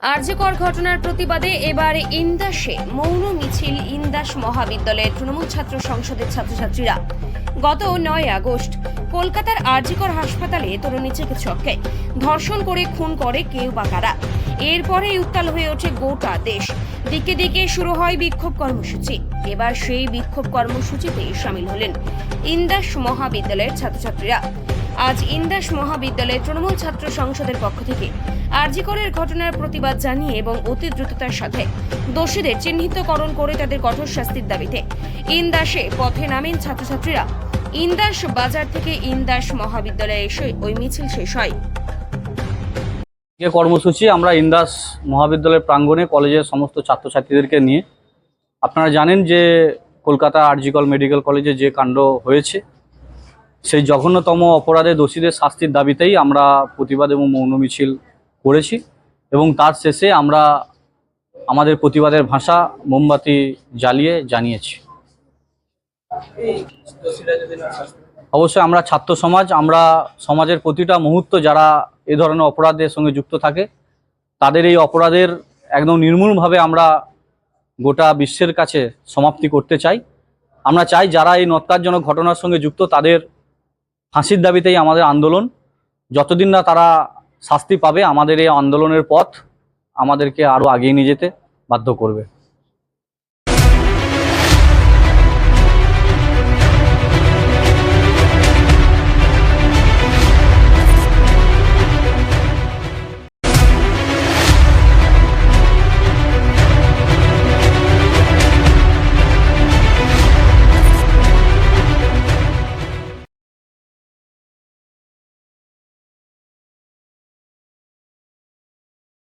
আর্যকর ঘটনার প্রতিবাদে এবার ইন্দাসে মৌন মিছিল ইন্দাস মহাবিদ্যালয়ের তৃণমূল ছাত্র সংসদের ছাত্রছাত্রীরা। গত নয় আগস্ট কলকাতার আরজিকর হাসপাতালে তরুণী চিকিৎসককে ধর্ষণ করে খুন করে কেউ বা কারা। এরপরে উত্তাল হয়ে ওঠে গোটা দেশ। দিকে দিকে শুরু হয় বিক্ষোভ কর্মসূচি। এবার সেই বিক্ষোভ কর্মসূচিতে সামিল হলেন ইন্দাস মহাবিদ্যালয়ের ছাত্রছাত্রীরা। আজ ইন্দাস মহাবিদ্যালয়ের তৃণমূল ছাত্র সংসদের পক্ষ থেকে আরজিকরের ঘটনার প্রতিবাদ জানিয়ে এবং অতি দ্রুততার সাথে দোষীদের চিহ্নিতকরণ করে তাদের কঠোর শাস্তির দাবিতে ইন্দাসে পথে নামেন ছাত্রছাত্রীরা। ইন্দাস বাজার থেকে ইন্দাস মহাবিদ্যালয়ে এসে ওই মিছিল শেষ হয়। যে কর্মসূচি? আমরা ইন্দাস মহাবিদ্যালয়ের প্রাঙ্গণে কলেজের সমস্ত ছাত্রছাত্রীদেরকে নিয়ে। আপনারা জানেন যে কলকাতা আরজিকল মেডিকেল কলেজে যে কাণ্ড হয়েছে সেই জঘন্যতম অপরাধে দোষীদের শাস্তির দাবিতেই আমরা প্রতিবাদ এবং মৌন মিছিল করেছি এবং তার শেষে আমরা আমাদের প্রতিবাদের ভাষা মোমবাতি জ্বালিয়ে জানিয়েছি। অবশ্যই আমরা ছাত্র সমাজ, আমরা সমাজের প্রতিটা মুহূর্ত যারা এ ধরনের অপরাধের সঙ্গে যুক্ত থাকে, তাদের এই অপরাধের একদম নির্মূলভাবে আমরা গোটা বিশ্বের কাছে সমাপ্তি করতে চাই। আমরা চাই যারা এই নৎকারজনক ঘটনার সঙ্গে যুক্ত, তাদের ফাঁসির দাবিতেই আমাদের আন্দোলন। যতদিন না তারা শাস্তি পাবে, আমাদের এই আন্দোলনের পথ আমাদেরকে আরও আগিয়ে নিয়ে যেতে বাধ্য করবে।